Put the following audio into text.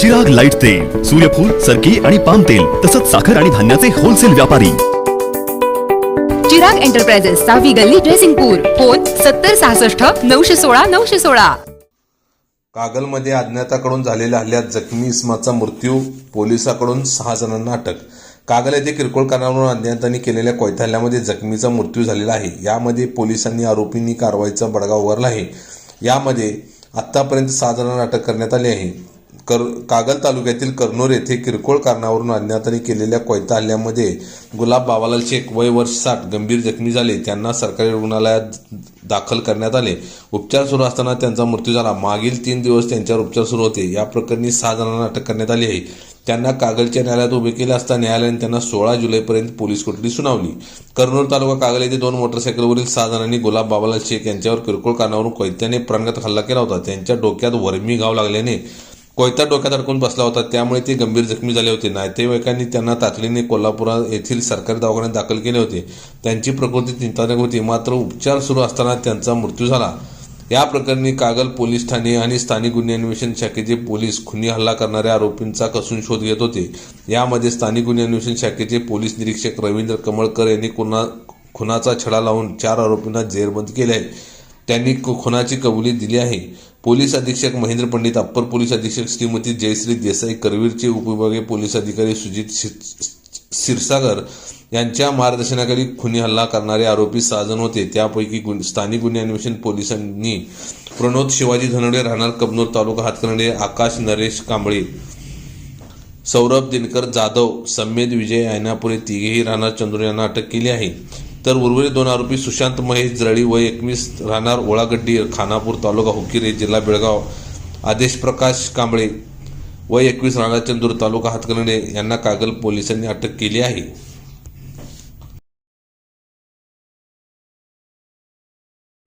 Chirag light तेल सूर्यफूल सरकी आणि पाम तेल तसंच साखर आणि धान्याचे होलसेल व्यापारी. चिराग एंटरप्राइजेस सहावी गल्ली ड्रेसिंगपूर फोन सत्तर सहासष्ट नऊशे सोळा नऊशे सोळा. कागलमध्ये अज्ञाताकडून झालेल्या हल्ल्यात जखमी इस्माचा मृत्यू पोलिसाकडून सहा जणांना अटक. कागल येथे किरकोळ कारणावरून अज्ञातांनी केलेल्या कोयता हल्ल्यामध्ये जखमीचा मृत्यू झालेला आहे. यामध्ये पोलिसांनी आरोपींनी कारवाईचा बडगा उगारला आहे. यामध्ये आत्तापर्यंत सहा जणांना अटक करण्यात आली आहे. कर कागल तालुक्यातील करनूर येथे किरकोळ कारणावरून अज्ञातांनी केलेल्या कोयता हल्ल्यामध्ये गुलाब बाबालाल शेख वय वर्ष साठ गंभीर जखमी झाले. त्यांना सरकारी रुग्णालयात दाखल करण्यात आले. उपचार सुरू असताना त्यांचा मृत्यू झाला. मागील तीन दिवस त्यांच्यावर उपचार सुरू होते. या प्रकरणी सहा जणांना अटक करण्यात आली आहे. त्यांना कागलच्या न्यायालयात उभे केले असता न्यायालयाने त्यांना सोळा जुलैपर्यंत पोलीस कोठडी सुनावली. करनूर तालुका कागल येथे दोन मोटरसायकलवरील सहा जणांनी गुलाब बाबालाल शेख यांच्यावर किरकोळ कारणावरून कोयत्याने प्राणघात हल्ला केला होता. त्यांच्या डोक्यात वर्मी घाव लागल्याने कोयता डोक्यात अडकून बसला होता. त्यामुळे ते गंभीर जखमी झाले होते. नातेवाईकांनी त्यांना तातडीने कोल्हापूर येथील सरकारी दवाखान्यात दाखल केले होते. त्यांची प्रकृती चिंताजनक होती. मात्र उपचार सुरू असताना त्यांचा मृत्यू झाला. या प्रकरणी कागल पोलीस ठाणे आणि स्थानिक गुन्हे अन्वेषण शाखेचे पोलीस खुनी हल्ला करणाऱ्या आरोपींचा कसून शोध घेत होते. यामध्ये स्थानिक गुन्हे अन्वेषण शाखेचे पोलीस निरीक्षक रवींद्र कमळकर यांनी खुना खुनाचा छडा लावून चार आरोपींना जेरबंद केले आहे. त्यांनी खुनाची कबुली दिली आहे. पोलीस अधीक्षक महेंद्र पंडित अप्पर पोलीस अधीक्षक श्रीमती जयश्री देसाई करवीरचे उपविभागीय पोलीस अधिकारी सुजित शि- यांच्या मार्गदर्शनाखाली खुनी हल्ला करणारे आरोपी साजन होते. त्यापैकी गुन- स्थानिक गुन्हे अन्वेषण पोलिसांनी प्रणोद शिवाजी धनडे राहणार कबनूर तालुका हातकर्णे आकाश नरेश कांबळे सौरभ दिनकर जाधव समेद विजय ऐनापुरे तिघेही राहणार चंद्र यांना अटक केली आहे. तर उर्वरित दोन आरोपी सुशांत महेश जळी व एकवीस राहणार ओळागड्डी खानापूर तालुका हुकिरे जिल्हा बेळगाव आदेश प्रकाश कांबळे व एकवीस राहणार चंदूर तालुका हातकर्णे यांना कागल पोलिसांनी अटक केली आहे.